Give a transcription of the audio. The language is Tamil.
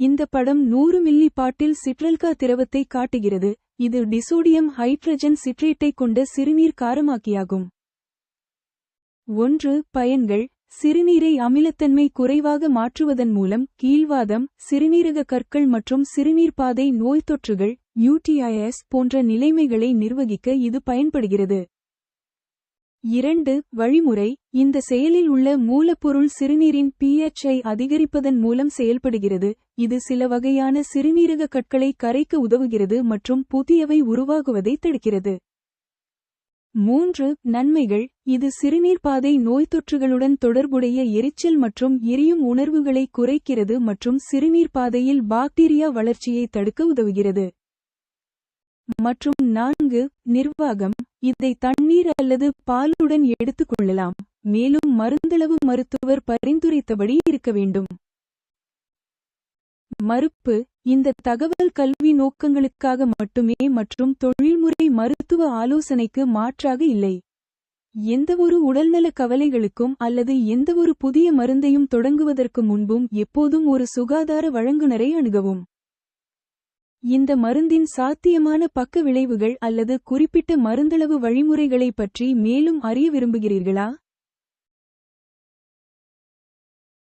இந்த படம் நூறு மில்லி பாட்டில் சிட்ரல்கா திரவத்தை காட்டுகிறது. இது டிசோடியம் ஹைட்ரஜன் சிட்ரேட்டை கொண்ட சிறுநீர் காரமாக்கியாகும். ஒன்று பயன்கள். சிறுநீரை அமிலத்தன்மை குறைவாக மாற்றுவதன் மூலம் கீழ்வாதம் சிறுநீரக கற்கள் மற்றும் சிறுநீர் பாதை நோய்த்தொற்றுகள் யூடிஐஎஸ் போன்ற நிலைமைகளை நிர்வகிக்க இது பயன்படுகிறது. இரண்டு வழிமுறை. இந்த செயலில் உள்ள மூலப்பொருள் சிறுநீரின் பிஎச்ஐ அதிகரிப்பதன் மூலம் செயல்படுகிறது. இது சில வகையான சிறுநீரக கற்களை கரைக்க உதவுகிறது மற்றும் புதியவை உருவாகுவதை தடுக்கிறது. மூன்று நன்மைகள். இது சிறுநீர் பாதை நோய்த்தொற்றுகளுடன் தொடர்புடைய எரிச்சல் மற்றும் எரியும் உணர்வுகளை குறைக்கிறது மற்றும் சிறுநீர் பாதையில் பாக்டீரியா வளர்ச்சியை தடுக்க உதவுகிறது. மற்றும் நான்கு நிர்வாகம் இதை தண்ணீர் அல்லது பாலுடன் எடுத்துக் கொள்ளலாம். மேலும் மருந்தளவு மருத்துவர் பரிந்துரைத்தபடி இருக்க வேண்டும். மறுப்பு இந்த தகவல் கல்வி நோக்கங்களுக்காக மட்டுமே மற்றும் தொழில்முறை மருத்துவ ஆலோசனைக்கு மாற்றாக இல்லை. எந்தவொரு உடல்நல கவலைகளுக்கும் அல்லது எந்தவொரு புதிய மருந்தையும் தொடங்குவதற்கு முன்பும் எப்போதும் ஒரு சுகாதார வழங்குனரை அணுகவும். இந்த மருந்தின் சாத்தியமான பக்க விளைவுகள் அல்லது குறிப்பிட்ட மருந்தளவு வழிமுறைகளை பற்றி மேலும் அறிய விரும்புகிறீர்களா?